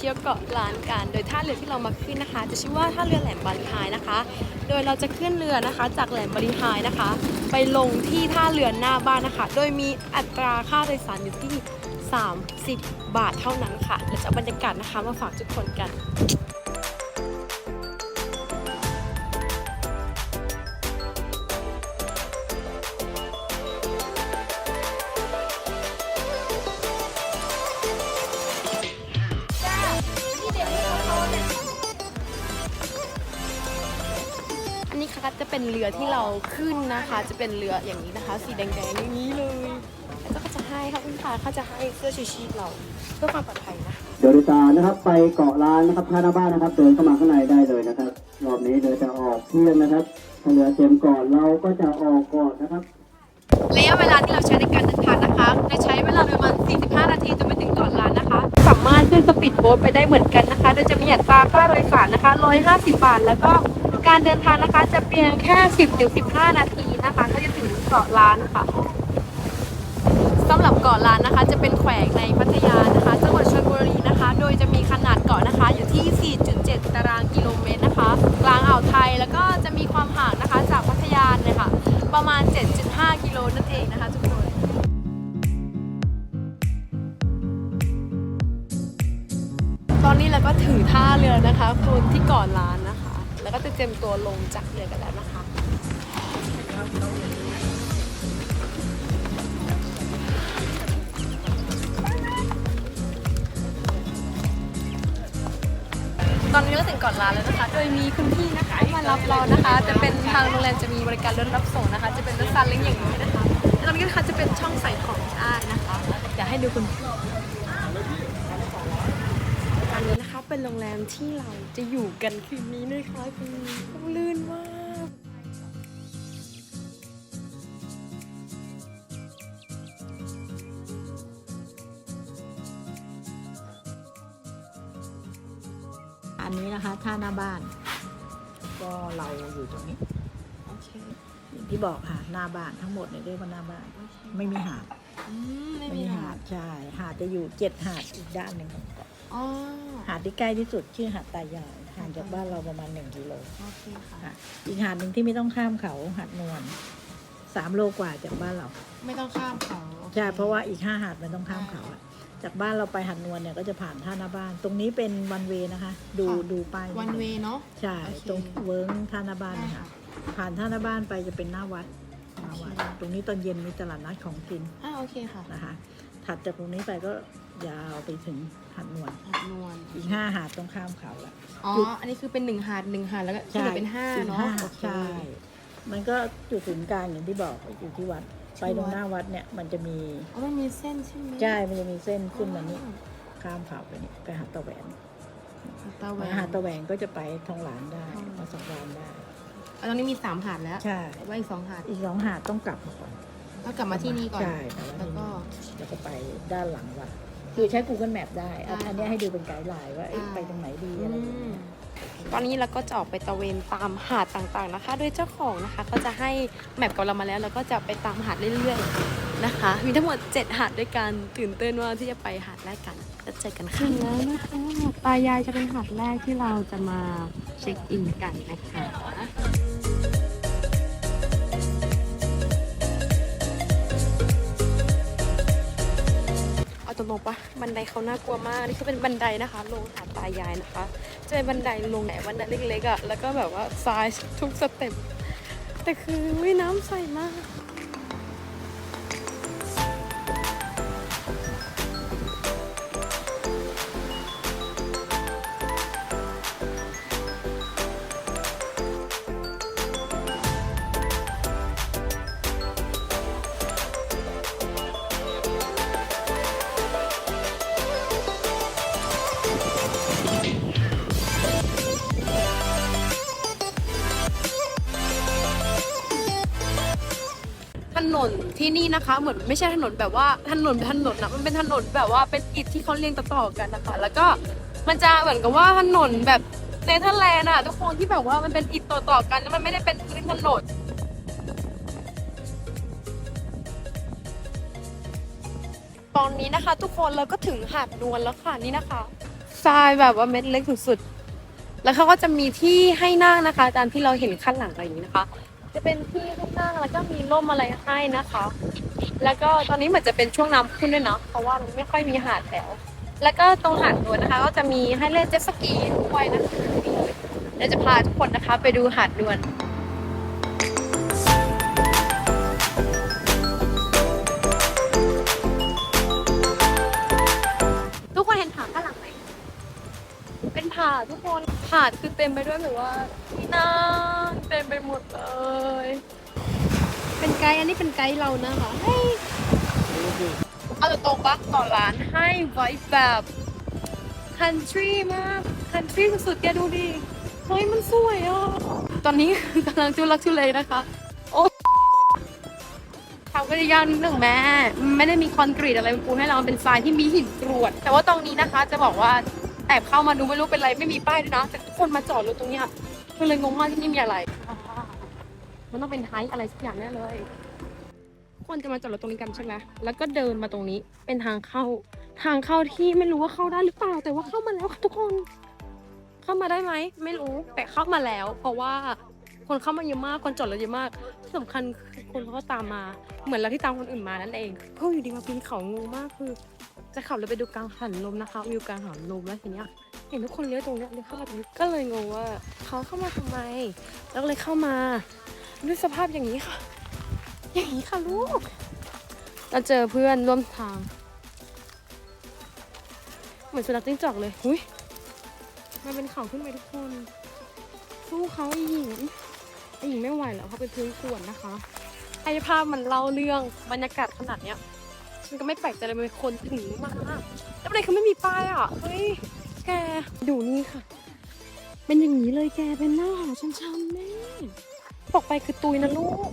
เที่ยวเกาะล้านกัน โดยท่าเรือที่เรามาขึ้นนะคะ จะชื่อว่าท่าเรือแหลมบาลีไฮนะคะ โดยเราจะขึ้นเรือนะคะจากแหลมบาลีไฮนะคะ ไปลงที่ท่าเรือหน้าบ้านนะคะ โดยมีอัตราค่าโดยสารอยู่ที่ 30 บาทเท่านั้นค่ะเราจะบรรยากาศนะคะมาฝากทุกคนกัน เป็นเรือที่เราขึ้นนะคะ จะเป็นเรืออย่างนี้นะคะ สีแดงๆอย่างนี้เลยแล้วก็จะให้ค่ะคุณค่ะเขาจะให้เสื้อชูชีพเราเพื่อความปลอดภัยนะคะเดี๋ยวดิตานะครับ ไปเกาะล้านนะครับท่าหน้าบ้านนะครับ เดินเข้ามาข้างในได้เลยนะครับรอบนี้เดี๋ยวจะออกเที่ยงนะครับถ้าเหลือเต็มก่อนเราก็จะออกก่อนนะครับระยะเวลาที่เราใช้ในการเดินทางนะคะ จะใช้เวลาประมาณ 45 นาทีจนไปถึงเกาะล้านนะคะ สามารถขึ้นสปีดโบ๊ทไปได้เหมือนกันนะคะ โดยจะมีอัตราค่าโดยสารนะคะ 150 บาท แล้วก็ การเดินทางนะคะ จะเพียงแค่ 10-15 นาทีนะคะ ก็จะถึงเกาะล้านค่ะสำหรับเกาะล้านนะคะ จะเป็นแขวงในพัทยานะคะจังหวัดชลบุรีนะคะ โดยจะมีขนาดเกาะนะคะ อยู่ที่ 4.7 ตารางกิโลเมตรนะคะ กลางอ่าวไทยแล้วก็จะมีความห่างนะคะจากพัทยาเนี่ยค่ะประมาณ 7.5 กิโลนั่นเองนะคะทุกคนตอนนี้เราก็ถึงท่าเรือนะคะคุณที่เกาะล้วก็จะเตรียมตัวลงจากเรือกันแล้วนะคะ ตอนนี้เราถึงเก่อนร้านแล้วนะคะ โดยมีคุณพี่นะคะมารับเรานะคะ จะเป็นทางโรงแรมจะมีบริการรถรับส่งนะคะ จะเป็นรถซาเล้งอย่างนี้นะคะแล้วตรงนี้นะคะจะเป็นช่องใส่ของได้นะคะเดี๋ยวให้ดูคุณพี่อันนี้นะคะ เป็นโรงแรมที่เราจะอยู่กันคืนนี้นะคะคุณต้องลื่นมาก อันนี้นะคะท่าหน้าบ้าน ก็เราอยู่ตรงนี้ ที่บอกค่ะหน้าบ้านทั้งหมดเนี่ยเรียกว่าหน้าบ้าน ไม่มีหาดอืมไม่ไม่มีมีหาหาดดใช่หาดจะอยู่เจ็ดหาดอีกด้านหนึ่งของเกาะอ๋อหาดที่ใกล้ที่สุดชื่อหาดตายายห่างจากบ้านเราประมาณหนึ่งกิโลโอเคค่ะ ค่ะอีกหาดหนึ่งที่ไม่ต้องข้ามเขาหาดนวลสามโลกว่าจากบ้านเรา ไม่ต้องข้ามเขาโอค ใช่เพราะว่าอีกห้าหาดมันต้องข้ามเขาอะจากบ้านเราไปหาดนวลเนี่ยก็จะผ่านท่าหน้าบ้าน ตรงนี้เป็นวันเวนะคะ ดูดูป้ายวันเวเนาะ ใช่ โอเค ตรงเวิร์งท่าหน้าบ้านได้นะค่ะคะ ผ่านท่าหน้าบ้านไปจะเป็นหน้าวัดหน้าวัดโอเคตรงนี้ตอนเย็นมีตลาดนัดของกินอ่าโอเคค่ะ นะคะ ถัดจากตรงนี้ไปก็ยาวไปถึงหาดนวลหาดนวลอีกห้าหาดต้องข้ามเขาละอ๋อจุดอันนี้คือเป็นหนึ่งหาดหนึ่งหาดแล้วก็ที่เหลือเป็นห้าอีกเนาะห้าโอเคใช่มันก็จุดศูนย์กลางอย่างที่บอกอยู่ที่วัด ไปตรงหน้าวัดเนี่ยมันจะมีอ๋อมันมีเส้นใช่ไหมใช่ มันจะมีเส้นขึ้นมานี่ข้ามเขาไปนี่ไปหาดตะแหวนหาดตาแหวมานหาดตะแหวนก็จะไปทองหลางได้อ๋อมาสองรานได้ อะตอนนี้มีสามหาดแล้วใช่ ว่าอีกสองหาดอีกสองหาดต้องกลับมาก่อนแล้วกลับมาที่นี่ก่อน ใช่แต่ว่าแล้วก็ที่นี่แล้วก็ไปด้านหลังวัดคือใช้ Google Map ได้อันได้อันเนี้ยให้ดูเป็นไกด์ไลน์ว่าเอ๊ะอ่า ไปตรงไหนดีอือะไรอย่างมเงี้ย ตอนนี้เราก็จะออกไปตระเวนตามหาดต่างๆนะคะ โดยเจ้าของนะคะก็จะให้แมปกับเรามาแล้วแล้วก็จะไปตามหาดเรื่อยๆนะคะ มีทั้งหมด 7 หาดด้วยกันตื่นเต้นว่าที่จะไปหาดแรกกันแล้วเจอกันค่ะแล้วนะคะตายายจะเป็นหาดแรกที่เราจะมาเช็คอินกันนะคะ ตรงปะบันไดเขาน่ากลัวมากนี่คือเป็นบันไดนะคะลงหาตายายนะคะ จะเป็นบันไดลงไหนบันไดเล็กๆอะ่ะแล้วก็แบบว่าทรายทุกสเต็ปแต่คือวิน้ำใสมาก ที่นี่นะคะ เหมือนไม่ใช่ถนนแบบว่าถนนถนนนะมันเป็นถนนแบบว่าเป็นอิฐที่เขาเรียงต่อๆกันนะคะ แล้วก็มันจะเหมือนกับว่าถนนแบบเนเธอร์แลนด์อะทุกคนที่แบบว่ามันเป็นอิฐต่อๆกันแล้วมันไม่ได้เป็นพื้นถนนตอนนี้นะคะ ทุกคนเราก็ถึงหาดนวลแล้วค่ะนี่นะคะทรายแบบว่าเม็ดเล็กสุดๆแล้วเขาก็จะมีที่ให้นั่งนะคะตามที่เราเห็นข้างหลังอะไรอย่างนี้นะคะ จะเป็นที่ให้นั่งแล้วก็มีร่มอะไรให้นะคะ แล้วก็ตอนนี้เหมือนจะเป็นช่วงน้ำขึ้นด้วยเนาะเพราะว่ามันไม่ค่อยมีหาดแล้ว แล้วก็ตรงหาดนวลนะคะ ก็จะมีให้เล่นเจ็ตสกีด้วยนะคะเลยเดี๋ยวจะพาทุกคนนะคะ ไปดูหาดนวลทุกคนเห็นผาข้างหลังไหมเป็นผาทุกคนผาคือเต็มไปด้วยแบบว่าที่นั่ง เต็มไปหมดเลย เป็นไกด์อันนี้เป็นไกด์เรานะคะให้เอาตรงๆปะต่อร้านให้ไว้แบบ country มาก country สุดๆแกดูดิ เฮ้ยมันสวยอะ ตอนนี้กำลังจุลักจุเลนะคะ โอ้ทำก็จะยากนิดหนึ่งแม่ไม่ได้มีคอนกรีตอะไรเป็นปูให้เราเป็นทรายที่มีหินกรวด แต่ว่าตรงนี้นะคะจะบอกว่าแอบเข้ามาดูไม่รู้เป็นไรไม่มีป้ายด้วยนะแต่ทุกคนมาจอดรถตรงเนี้ยก็เลยงงว่าที่นี่มีอะไรอ่า มันต้องเป็นไฮอะไรสักอย่างแน่เลยคนจะมาจอดรถตรงนี้กันใช่ไหมแล้วก็เดินมาตรงนี้เป็นทางเข้า ทางเข้าที่ไม่รู้ว่าเข้าได้หรือเปล่า แต่ว่าเข้ามาแล้วค่ะทุกคน เข้ามาได้ไหมไม่รู้แต่เข้ามาแล้ว เพราะว่าคนเข้ามาเยอะมากคนจอดรถเยอะมากที่สำคัญคือคนเขาก็ตามมา เหมือนเราที่ตามคนอื่นมานั่นเองเพิ่งอยู่ดีมาปีนเขางงมากคือ จะขับรถไปดูกลางหันลมนะคะวิวกลางหันลมแล้วทีเนี้ยเห็นทุกคนเลี้ยวตรงเนี้ยเลี้ยวเข้ามาตรงนี้ก็เลยงงว่าเขาเข้ามาทำไม แล้วเลยเข้ามา ด้วยสภาพอย่างนี้ค่ะ อย่างนี้ค่ะลูกเราเจอเพื่อนร่วมทาง เหมือนสุนัขจิ้งจอกเลยหุยมันเป็นเขาขึ้นไปทุกคน สู้เขาไอ้หญิงไอ้หญิงไม่ไหวแล้วเขาเป็นพื้นขวดนะคะไอ้ภาพมันเล่าเรื่องบรรยากาศขนาดเนี้ยฉันก็ไม่แปลกใจเลยมันเป็นคนถึงมากแล้วประเด็นคือไม่มีป้ายอะเฮ้ยแกดูนี่ค่ะ เป็นอย่างนี้เลยแกเป็นหน้าหอชันๆแม่ ตกไปคือตุยนะลูก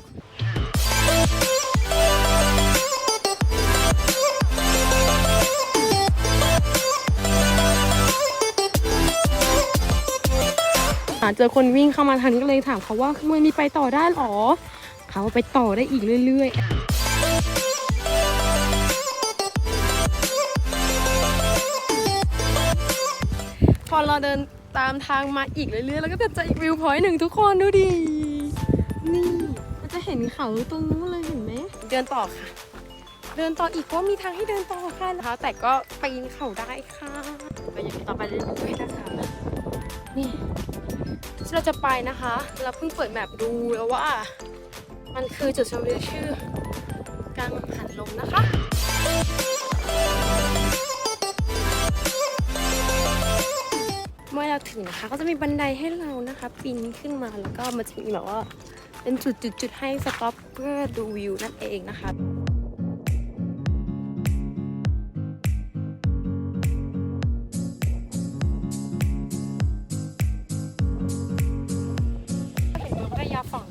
หาเจอคนวิ่งเข้ามาทางนี้ก็เลยถามเขาว่ามันมีไปต่อได้หรอ เขาไปต่อได้อีกเรื่อย ๆพอเราเดินตามทางมาอีกเรื่อยๆ แล้วก็จะเจออีกวิวพอยต์หนึ่งทุกคนดูดิ นี่มันจะเห็นเขาตรงนู้นเลยเห็นไหม เดินต่อค่ะ เดินต่ออีกก็มีทางให้เดินต่อค่ะนะคะ แต่ก็ปีนเขาได้ค่ะ ไปอย่างต่อไปเรื่อยๆนะคะ นี่ที่เราจะไปนะคะ เราเพิ่งเปิดแมปดูแล้วว่า มันคือจุดชมวิวชื่อกลางหันลมนะคะเมื่อเราถึงนะคะก็จะมีบันไดให้เรานะคะปีนขึ้นมาแล้วก็มันจะมีแบบว่า เป็นจุดๆๆให้สต็อปเพื่อดูวิวนั่นเองนะคะเห็นพัทยาฝั่ง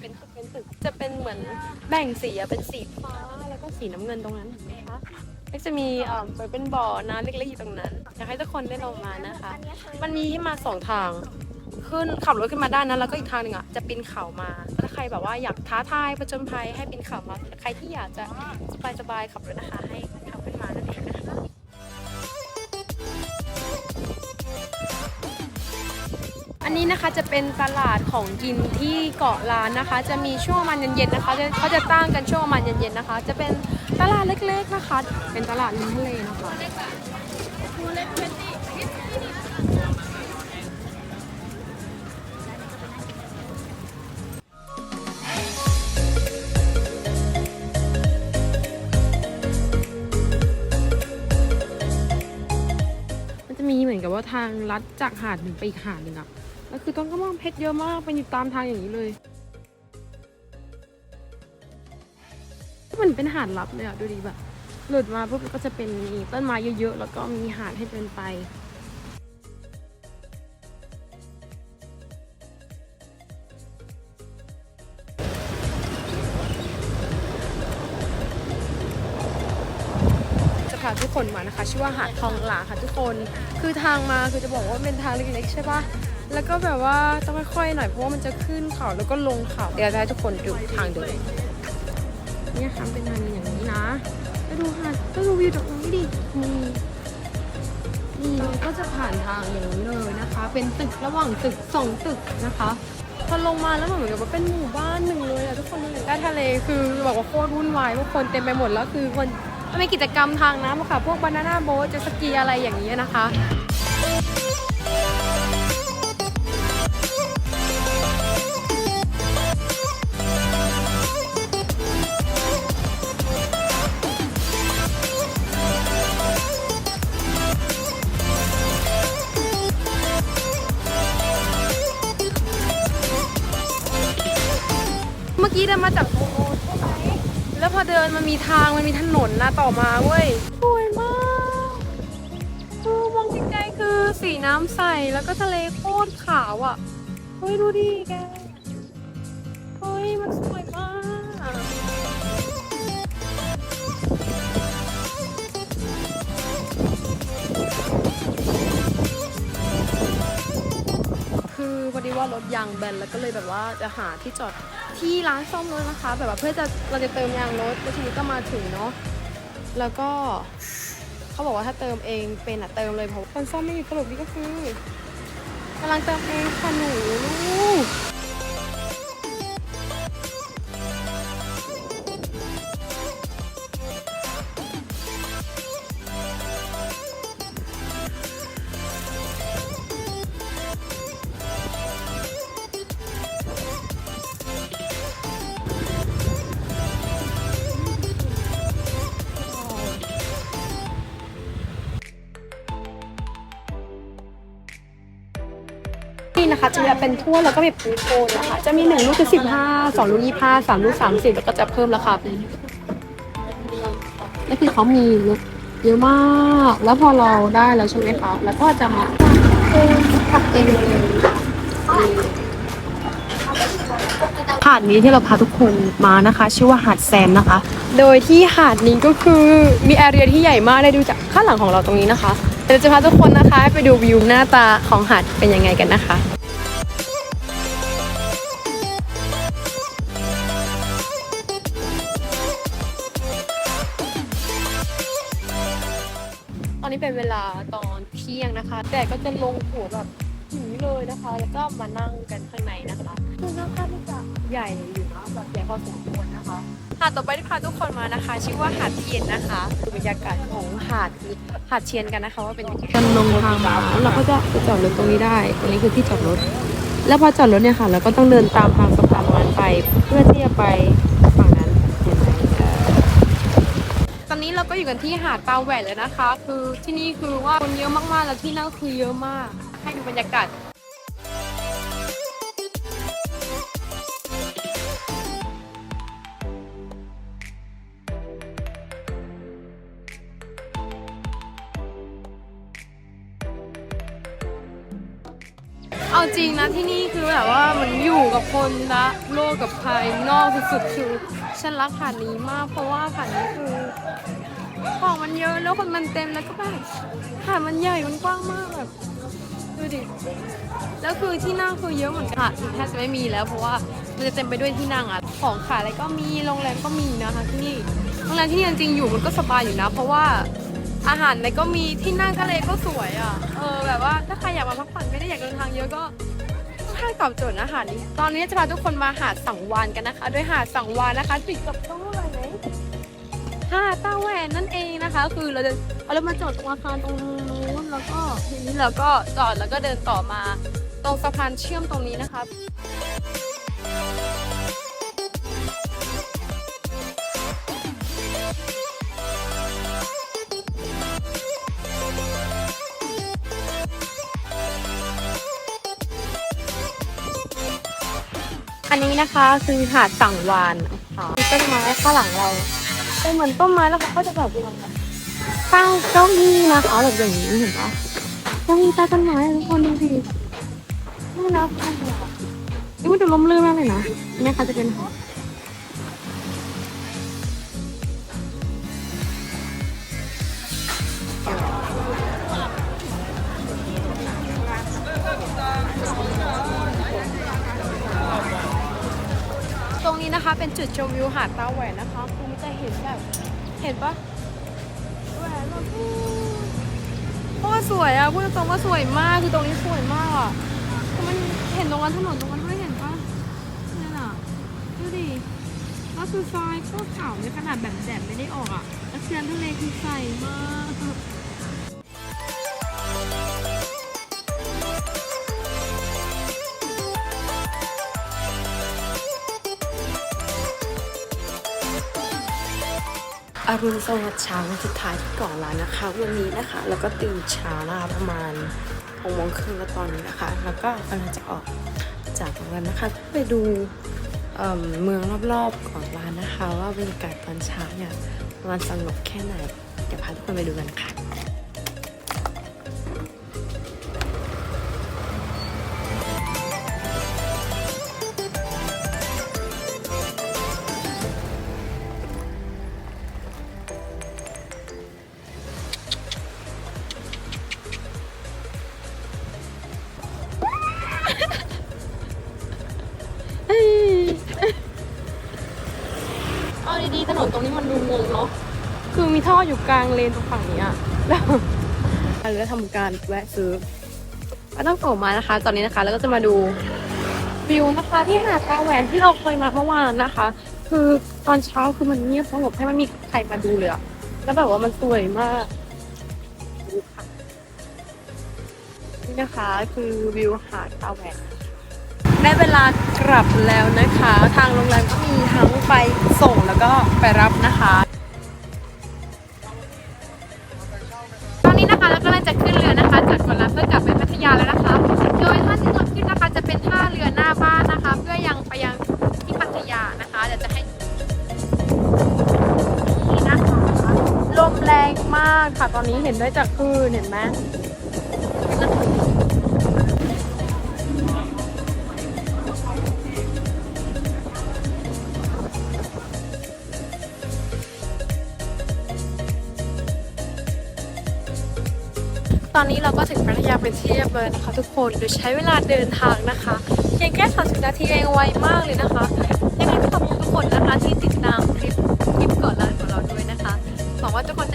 เป็นตึกเป็นตึกจะเป็นเหมือนแบ่งสีอะเป็นสีฟ้าแล้วก็สีน้ำเงินตรงนั้นเห็นไหมคะแล้วจะมีเอ่อเหมือนเป็นบ่อน้ำเล็กๆอยู่ตรงนั้นอยากให้ทุกคนได้ลงมานะคะ มันมีให้มาสองทาง ขึ้นขับรถขึ้นมาด้านนั้น แล้วก็อีกทางหนึ่งอะจะปีนเขามาถ้าใครแบบว่าอยากท้าทายประจนภัยให้ปีนเขามาใครที่อยากจะสบายๆขับรถนะคะให้ขับขึ้นมานั่นเองนะคะอันนี้นะคะจะเป็นตลาดของกินที่เกาะล้านนะคะ จะมีช่วงประมันเย็นๆนะคะเขาจะตั้งกันช่วงประมันเย็นๆนะคะ จะเป็นตลาดเล็กๆนะคะ เป็นตลาดริมทะเลนะคะ กับว่าทางลัดจากหาดหนึ่งไปอีกหาดหนึ่งอะแล้วคือต้นกระม่องเพชรเยอะมากเป็นอยู่ตามทางอย่างนี้เลยมันเป็นหาดลับเลยอะดูดีแบบหลุดมาปุ๊บก็จะเป็นมีต้นไม้เยอะๆแล้วก็มีหาดให้เดินไป พาทุกคนมานะคะ ชื่อว่าหาดทองหลาค่ะทุกคน คือทางมาคือจะบอกว่าเป็นทางเล็กๆใช่ปะแล้วก็แบบว่าต้องค่อยๆหน่อยเพราะว่ามันจะขึ้นเขาแล้วก็ลงเขาเดี๋ยวจะให้ทุกคนดูทางเดินเนี่ยค่ะเป็นทางอย่างนี้นะแล้วดูค่ะก็ดูวิวจากตรงนี้ดินี่นี่ก็จะผ่านทางอย่างนี้เลยนะคะ เป็นตึกระหว่างตึกสองตึกนะคะพอลงมาแล้วเหมือนกับว่าเป็นหมู่บ้านหนึ่งเลยอะทุกคนเลยใต้ทะเลคือบอกว่าโคตรวุ่นวายผู้คนเต็มไปหมดแล้วคือคน มีกิจกรรมทางน้ำค่ะ พวกบานาน่าโบ๊ทเจสกีอะไรอย่างนี้นะคะเมื่อกี้เดินมาจากโอ้โหใช่ไหม แล้วพอเดินมันมีทางมันมีถนนนะต่อมาเว้ยสวยมากคือมองไกลๆคือสีน้ำใสแล้วก็ทะเลโคตรขาวอะเฮ้ยดูดิแกเฮ้ยมันสวยมากคือพอดีว่ารถยางแบนแล้วก็เลยแบบว่าจะหาที่จอด ที่ร้านซ่อมรถนะคะ แบบว่าเพื่อจะเราจะเติมยางรถแล้วทีนี้ก็มาถึงเนาะแล้วก็เขาบอกว่าถ้าเติมเองเป็นอะเติมเลยเพราะคนซ่อมไม่มีสรุปนี่ก็คือกำลังเติมเองค่ะหนูลูก นี่นะคะจะแบบเป็นถ้วยแล้วก็มีปูโคนนะคะ จะมีหนึ่งลูกจะสิบห้าสองลูกยี่ห้าสามลูกสามสิบแล้วก็จะเพิ่มราคาเป็นแล้วคือเขามีรถเยอะมาก แล้วพอเราได้แล้วใช่ไหมคะแล้วก็จะมาผักเองเลยหาดนี้ที่เราพาทุกคนมานะคะ ชื่อว่าหาดแซมนะคะ โดยที่หาดนี้ก็คือมีแอเรียที่ใหญ่มากได้ดูจากข้างหลังของเราตรงนี้นะคะเดี๋ยวจะพาทุกคนนะคะ ไปดูวิวหน้าตาของหาดเป็นยังไงกันนะคะ นนี้เป็นเวลาตอนเที่ยงนะคะ แต่ก็จะลงหัวแบบอย่างนี้เลยนะคะ แล้วก็มานั่งกันข้างในนะคะคือหน้าค่อนข้างที่จะใหญ่อยู่นะแบบใหญ่พอสมควรนะคะหาดต่อไปที่พาทุกคนมานะคะ ชื่อว่าหาดเทียนนะคะดูบรรยากาศของหาดนี้หาดเทียนกันนะคะ ว่าเป็นยังไงกันลงทางมาแล้วเราก็จะไปจอดรถตรงนี้ได้ตรงนี้คือที่จอดรถ แล้วพอจอดรถเนี่ยค่ะ เราก็ต้องเดินตามทางสะพานไม้ไป เพื่อที่จะไป อนนี้เราก็อยู่กันที่หาดปลาแหวนเลยนะคะ คือที่นี่คือว่าคนเยอะมากๆแล้วที่นั่งคือเยอะมาก ให้ดูบรรยากาศเอาจริงนะที่นี่คือแบบว่ามันอยู่กับคนละโลกกับภายนอกสุดๆคือ ฉันรักหาดนี้มาก เพราะว่าหาดนี้คือของมันเยอะแล้วคนมันเต็มแล้วก็แบบหาดมันใหญ่มันกว้างมากแบบดูดิแล้วคือที่นั่งคือเยอะเหมือนกันหาดแทบจะไม่มีแล้วเพราะว่ามันจะเต็มไปด้วยที่นั่งอะของขายอะไรก็มีโรงแรมก็มีนะคะที่นี่โรงแรมที่นี่จริงๆอยู่มันก็สบายอยู่นะ เพราะว่าอาหารอะไรก็มีที่นั่งทะเลก็สวยอะเออแบบว่าถ้าใครอยากมาพักผ่อนไม่ได้อยากเดินทางเยอะก็ อนข้างตอบโจทย์นะหาดนี้ตอนนี้จะพาทุกคนมาหาดสังวานกันนะคะโดยหาดสังวานนะคะติดกับต้องอะไรไหมหาดต้าแหวนนั่นเองนะคะ คือเราจะเอารถมาจอดตรงอาคารตรงนู้นแล้วก็ทีนี้เราก็จอดแล้วก็เดินต่อมา ตรงสะพานเชื่อมตรงนี้นะคะ อันนี้นะคะคือหาดสังวานค่ะมีต้นไม้ข้างหลังเราเป็นเหมือนต้นไม้แล้วเขาก็จะแบบตั้งเก้าอี้นะคะแบบอย่างนี้เห็นปะเก้าอี้ใต้ต้นไม้ทุกคนดูดิน่ารักมากเลยอะนี่มันจะล้มลื่นมากเลยนะนี่ค่ะจะเป็นหอ นะคะ เป็นจุดชมวิวหาดตาแหวนนะคะคือมันจะเห็นแบบ เห็นปะแหวนแบบอู้เพราะว่าสวยอะพูดตรงว่าสวยมาก คือตรงนี้สวยมากอะคือมันเห็นตรงนั้นถนนตรงนั้นด้วยเห็นปะนั่นอะดูดิแล้วคือทรายก็ขาวในขนาดแบบแดดไม่ได้ออกอะแล้วเทียนทะเลคือใสมาก อรุณสวัสดิ์เช้าวันสุดท้ายที่เกาะล้านนะคะ วันนี้นะคะ แล้วก็ตื่นเช้านะคะประมาณหกโมงครึ่งแล้วตอนนี้นะคะ แล้วก็กำลังจะออกจากโรงแรมนะคะเพื่อไปดูเมเมืองรอบๆเกาะล้านนะคะ ว่าบรรยากาศตอนเช้าเนี่ยมันสงบแค่ไหนเดี๋ยวพาทุกคนไปดูกันค่ะ กลางเลนตรงฝั่งนี้อะแล้วเราจะทำการแวะซื้อปลาต้องโกะมานะคะ ตอนนี้นะคะแล้วก็จะมาดูวิวนะคะที่หาดตาแหวนที่เราเคยมาเมื่อวานนะคะ คือตอนเช้าคือมันเงียบสงบให้มันมีใครมาดูเลยอะแล้วแบบว่ามันสวยมากดูค่ะนี่นะคะคือวิวหาดตาแหวนได้เวลากลับแล้วนะคะ ทางโรงแรมก็มีทั้งไปส่งแล้วก็ไปรับนะคะ นี้เห็นได้จากคลื่นเห็นไหมตอนนี้เราก็ถึงพัทยาเป็นที่เรียบร้อยนะคะ ทุกคนโดยใช้เวลาเดินทางนะคะเพียงแค่ 30 นาทีเองไวมากเลยนะคะยังไงก็ขอบคุณทุกคนนะคะที่ติดตาม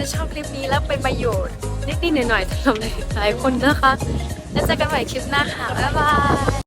จะชอบคลิปนี้แล้วเป็นประโยชน์นิดๆหน่อยๆสำหรับหลายๆคนนะคะ แล้วเจอกันใหม่คลิปหน้าค่ะ บ๊ายบาย